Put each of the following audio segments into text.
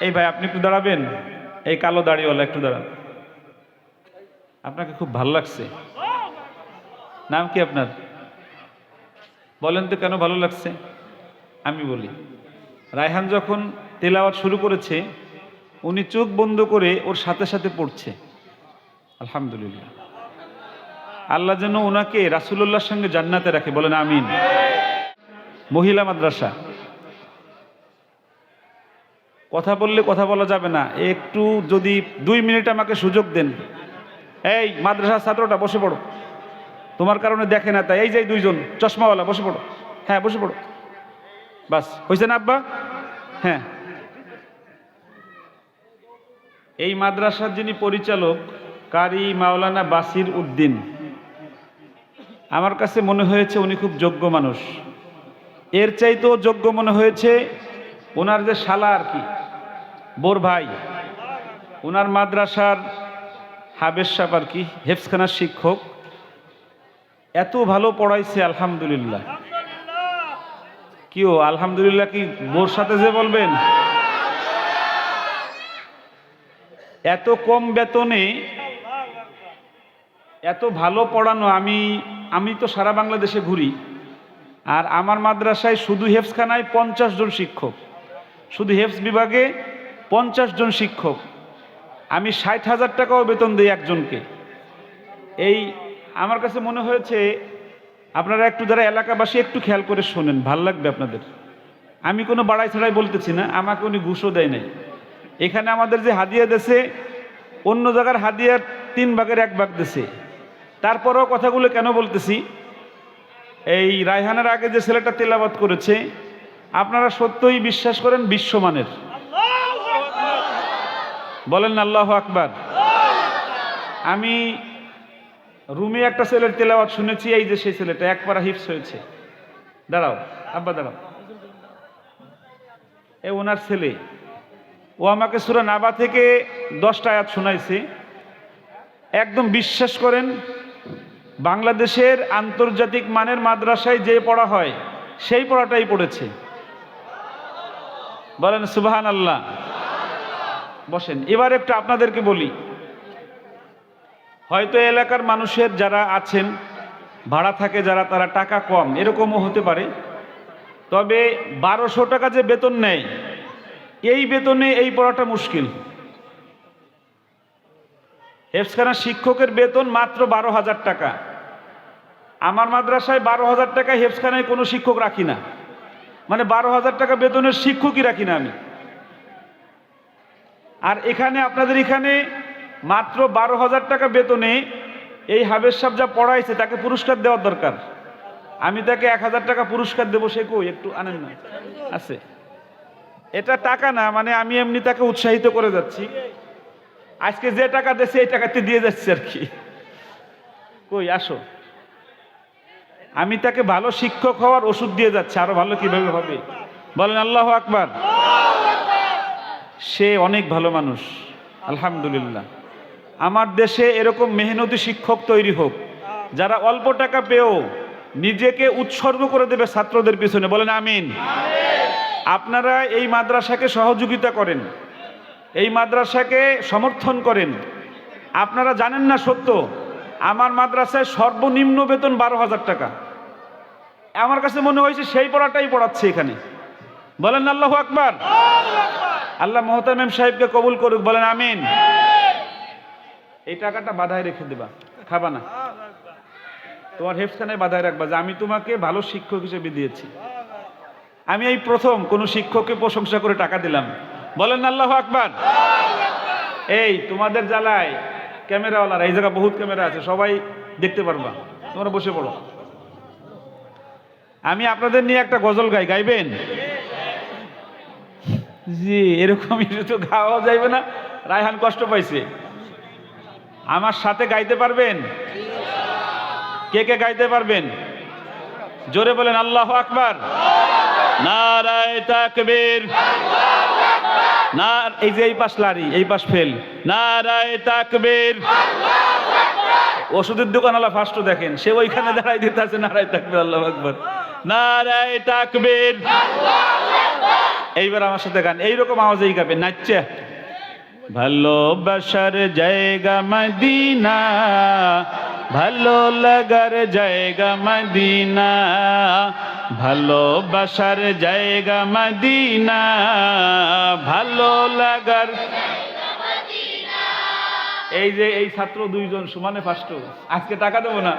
এই ভাই, আপনি একটু দাঁড়াবেন? এই কালো দাড়িওয়ালা, একটু দাঁড়ান। আপনাকে খুব ভালো লাগছে। নাম কি আপনার? বলেন তো কেন ভালো লাগছে? আমি বলি। রায়হান যখন তেলাওয়াত শুরু করেছে, উনি চোখ বন্ধ করে ওর সাথে সাথে পড়ছে। আলহামদুলিল্লাহ। আল্লাহ যেন ওনাকে রাসুল্লাহর সঙ্গে জান্নাতে রাখে, বলেন আমিন। মহিলা মাদ্রাসা। কথা বললে কথা বলা যাবে না। একটু যদি দুই মিনিট আমাকে সুযোগ দেন। এই মাদ্রাসার ছাত্রটা, বসে পড়ো। তোমার কারণে দেখে না তাই। এই যে দুইজন, চশমাওয়ালা, বসে পড়ো। হ্যাঁ বসে পড়ো। বাস হয়েছে না আব্বা? হ্যাঁ। এই মাদ্রাসার যিনি পরিচালক, কারি মাওলানা বাসির উদ্দিন। আমার কাছে মনে হয়েছে উনি খুব যোগ্য মানুষ। এর চাইতেও যোগ্য মনে হয়েছে ওনার যে শালা আর কি, বোর ভাই, ওনার মাদ্রাসার হাবেশ সাপ আর কি হেফসখানার শিক্ষক, এত ভালো পড়াইছে, আলহামদুলিল্লাহ। কিও, আলহামদুলিল্লাহ কি বোর সাথে যে বলবেন? এত কম বেতনে এত ভালো পড়ানো, আমি আমি তো সারা বাংলাদেশে ঘুরি, আর আমার মাদ্রাসায় শুধু হেফসখানায় পঞ্চাশ জন শিক্ষক। শুধু হেফস বিভাগে পঞ্চাশ জন শিক্ষক। আমি ষাট হাজার টাকাও বেতন দিই একজনকে। এই আমার কাছে মনে হয়েছে, আপনারা একটু যারা এলাকাবাসী, একটু খেয়াল করে শোনেন, ভালো লাগবে আপনাদের। আমি কোনো বাড়াই ছাড়াই বলতেছি না, আমাকে উনি ঘুষও দেয় নাই। এখানে আমাদের যে হাদিয়া দেশে অন্য জায়গার হাদিয়ার তিন ভাগের এক ভাগ দেশে তারপরেও কথাগুলো কেন বলতেছি? এই রায়হানের আগে যে ছেলেটা তেলাবাত করেছে আপনারা সত্যই বিশ্বাস করেন বিশ্বমানের? বলেন আল্লাহ আকবার। আমি রুমে একটা ছেলের তেলাওয়াত শুনেছি, এই যে সেই ছেলেটা, এক পারা হিপস হয়েছে। দাঁড়াও, আব্বা, দাঁড়াও। এ ওনার ছেলে। ও আমাকে সুরা নাবা থেকে দশটা আয়াত শোনাইছে। একদম বিশ্বাস করেন, বাংলাদেশের আন্তর্জাতিক মানের মাদ্রাসায় যে পড়া হয়, সেই পড়াটাই পড়েছে। বলেন সুবাহান আল্লাহ বসেন, এবার একটু আপনাদেরকে বলি। হয়তো এলাকার মানুষের যারা আছেন, ভাড়া থাকে যারা, তারা টাকা কম, এরকমও হতে পারে। তবে বারোশো টাকা যে বেতন নেয়, এই বেতনে এই পড়াটা মুশকিল। হেফসখানা শিক্ষকের বেতন মাত্র বারো হাজার টাকা। আমার মাদ্রাসায় বারো হাজার টাকা হেফসখানায় কোনো শিক্ষক রাখি না। মানে বারো হাজার টাকা বেতনের শিক্ষকই রাখি না আমি। আর এখানে আপনাদের এখানে মাত্র বারো হাজার টাকা বেতনে এই হাবের সাহেব যা পড়াইছে, তাকে পুরস্কার দেওয়ার দরকার। আমি তাকে এক হাজার টাকা পুরস্কার দেবো, সে কই? একটু আনেন না। আছে। এটা টাকা না মানে আমি এমনি তাকে উৎসাহিত করে যাচ্ছি। আজকে যে টাকা দেশে এই টাকাতে দিয়ে যাচ্ছে আর কি। কই, আসো। আমি তাকে ভালো শিক্ষক হওয়ার ওষুধ দিয়ে যাচ্ছে। আরও ভালো কীভাবে হবে? বলেন, আল্লাহ আকবার। সে অনেক ভালো মানুষ, আলহামদুলিল্লাহ। আমার দেশে এরকম মেহনতি শিক্ষক তৈরি হোক, যারা অল্প টাকা পেয়েও নিজেকে উৎসর্গ করে দেবে ছাত্রদের পিছনে। বলেন, আমিন। আপনারা এই মাদ্রাসাকে সহযোগিতা করেন, এই মাদ্রাসাকে সমর্থন করেন। আপনারা জানেন না সত্য? আমার মাদ্রাসায় সর্বনিম্ন বেতন বারো হাজার টাকা। আমার কাছে মনে হয়েছে সেই পড়াটাই পড়াচ্ছে এখানে। বলেন আল্লাহ আকবার। আল্লাহ মোহতামিম সাহেবকে কবুল করুক, বলেন আমিন। এই টাকাটা বাধায় রেখে দেবা। খাবা না। তোমার হেফখানায় বাধায় রাখবা যে আমি তোমাকে ভালো শিক্ষক হিসেবে দিয়েছি। আমি এই প্রথম কোনো শিক্ষককে প্রশংসা করে টাকা দিলাম। বলেন আল্লাহ আকবার। এই তোমাদের জ্বালায় ক্যামেরাওয়ালার, এই জায়গা বহুত ক্যামেরা আছে, সবাই দেখতে পারবা। তোমরা বসে পড়ো। আমি আপনাদের নিয়ে একটা গজল গাই, গাইবেন? জি, এরকমই তো গাওয়া যাইবে না, রায়হান কষ্ট পাইছে। আমার সাথে গাইতে পারবেন? কে কে গাইতে পারবেন? জোরে বলেন, আল্লাহ আকবার। নারায় তাকবীর। না, এই যে এই পাশ লারি, এই পাশ ফেল। নারায় তাকবীর। ওষুধের দোকান আল্লাহ ফার্স্ট দেখেন, সে ওইখানে দাঁড়াই দিতে আছে নারায় তাকবীর, আল্লাহ আকবার। নারায় তাকবীর। এইবার আমার সাথে গান, এইরকম আওয়াজেই গাবে, নাচছে। ভালোবাসার জায়গা মদিনা ভালো লাগার জায়গা মদিনা ভালোবাসার জায়গা মদিনা ভালো লাগার এই যে এই ছাত্র দুইজন সমানে ফার্স্ট আজকে টাকা দেবো না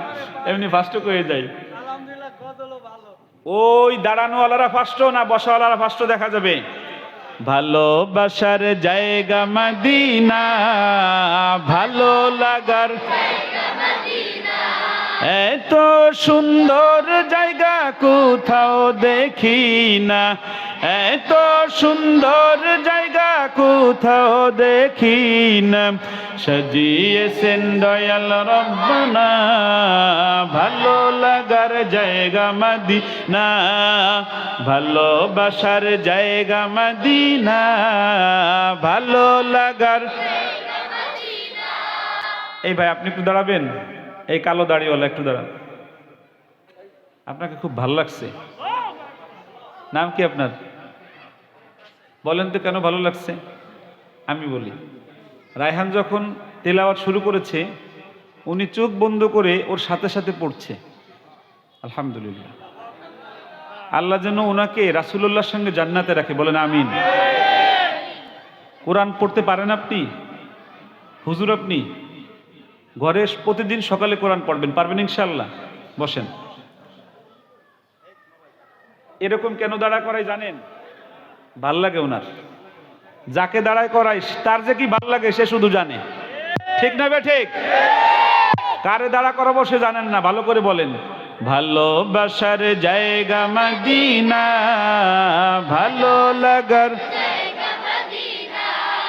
এমনি ফার্স্ট হয়ে যায়। আলহামদুলিল্লাহ কত হলো ভালো। ওই দাঁড়ানোওয়ালারা ফার্স্ট না বসাওয়ালারা ফার্স্ট দেখা যাবে। ভালোবাসার জায়গা মদিনা ভালো লাগার এত সুন্দর জায়গা কোথাও দেখি না। এত সুন্দর জায়গা কোথাও দেখি না। সাজিয়েছেন দয়াল রব্বানা ভালো লাগার জায়গা মাদিনা ভালোবাসার জায়গা মাদিনা ভালো লাগার এই ভাই আপনি একটু দাঁড়াবেন। এই কালো দাড়িওয়ালা, একটু দাঁড়ান। আপনাকে খুব ভালো লাগছে। নাম কি আপনার? বলেন তো কেন ভালো লাগছে? আমি বলি। রায়হান যখন তেলাওয়াত শুরু করেছে, উনি চোখ বন্ধ করে ওর সাথে সাথে পড়ছে। আলহামদুলিল্লাহ। আল্লাহ যেন ওনাকে রাসুলুল্লাহর সঙ্গে জান্নাতে রাখে, বলেন আমিন। কোরআন পড়তে পারেন আপনি? হুজুর আপনি? ঘরে প্রতিদিন সকালে কোরআন পড়বেন, পারবেন ইনশাল্লাহ বসেন। এরকম কেন দাঁড়া করাই জানেন? ভালো লাগে ওনার। যাকে দাঁড়ায় করাই তার যে কি ভালো লাগে সে শুধু জানে। ঠিক না ঠিক? কারে দাঁড়া করাবো সে জানেন না, ভালো করে বলেন। ভালোবাসার জায়গা মদিনা, ভালো লাগার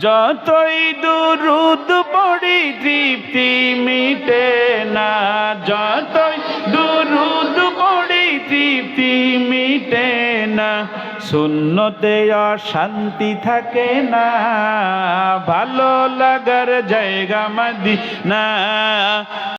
যতই দুরুদ পড়ি, তৃপ্তি মিটে না। যতই দুরুদ পড়ি, তৃপ্তি মিটে না। শূন্যতে অশান্তি থাকে না। ভালো লাগার জায়গা মাদি না